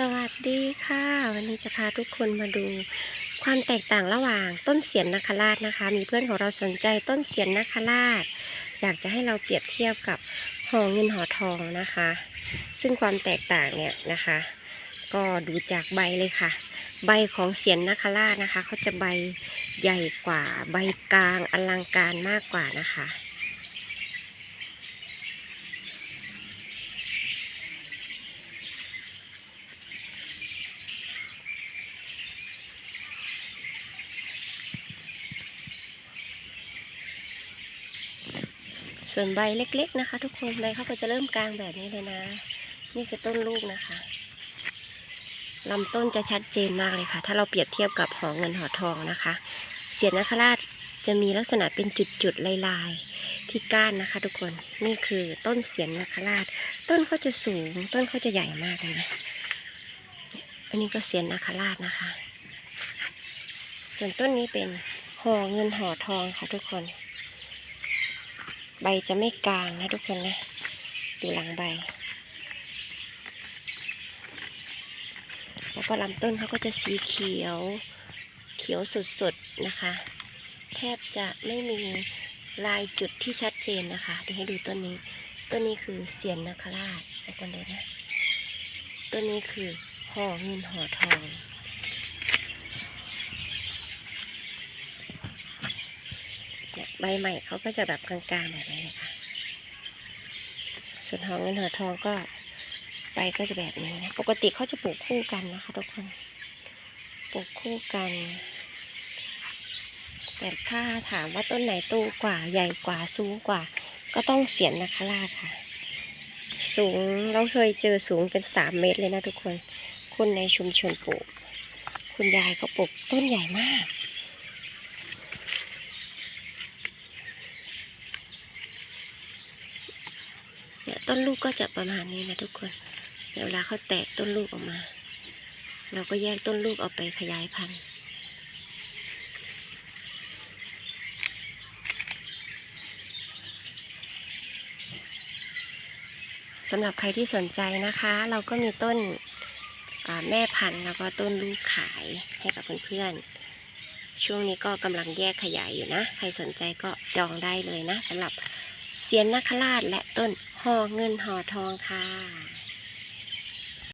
สวัสดีค่ะ วันนี้จะพาทุกคนมาดู ความแตกต่างระหว่างต้นเสียนนาคราชนะคะ มีเพื่อนของเราสนใจต้นเสียนนาคราช อยากจะให้เราเปรียบเทียบกับหอเงินหอทองนะคะ ซึ่งความแตกต่างเนี่ยนะคะ ก็ดูจากใบเลยค่ะ ใบของเสียนนาคราชนะคะเขาจะใบใหญ่กว่าใบกลางอลังการมากกว่านะคะ ส่วนใบเล็ก ๆนะคะ ทุกคนใบเขาก็จะเริ่มกลางแบบนี้เลยนะ นี่คือต้นลูกนะคะลำต้นจะชัดเจนมากเลยค่ะ ถ้าเราเปรียบเทียบกับหอเงินหอทองนะคะ เสียนนคราชจะมีลักษณะเป็นจุดๆลายๆที่ก้านนะคะ ทุกคนนี่คือต้นเสียนนคราช ต้นเขาจะสูง ต้นเขาจะใหญ่มากเลยนะอันนี้ก็เสียนนคราชนะคะ ส่วนต้นนี้เป็นหอเงินหอทองค่ะทุกคน ใบจะไม่กลางนะทุกคนนะดูหลังใบ แล้วก็ลำต้นเขาก็จะสีเขียว เขียวสดๆนะคะ แทบจะไม่มีลายจุดที่ชัดเจนนะคะเดี๋ยวให้ดูต้นนี้ ต้นนี้คือเสียนนาคราชไปกันเลยนะ ต้นนี้คือห่อเงินห่อทอง เนี่ย ใบใหม่เขาก็จะแบบกลางๆแบบนี้เลยค่ะส่วนหอเงินหอทองก็ใบก็จะแบบนี้นะ ปกติเขาจะปลูกคู่กันนะคะทุกคน ปลูกคู่กัน แต่ถ้าถามว่าต้นไหนโตกว่าใหญ่กว่าสูงกว่า ก็ต้องเสียนนาคราชค่ะ สูงเราเคยเจอสูงเป็นสามเมตรเลยนะทุกคน คนในชุมชนปลูก คุณยายก็ปลูกต้นใหญ่มาก เนี่ย ต้นลูกก็จะประมาณนี้นะทุกคนเดี๋ยวเวลาเขาแตกต้นลูกออกมา เราก็แยกต้นลูกเอาไปขยายพันธุ์สำหรับใครที่สนใจนะคะ เราก็มีต้นแม่พันธุ์แล้วก็ต้นลูกขายให้กับเพื่อนๆช่วงนี้ก็กำลังแยกขยายอยู่นะ ใครสนใจก็จองได้เลยนะสำหรับ เสียนนาคราชและต้นห่อเงินห่อทองค่ะ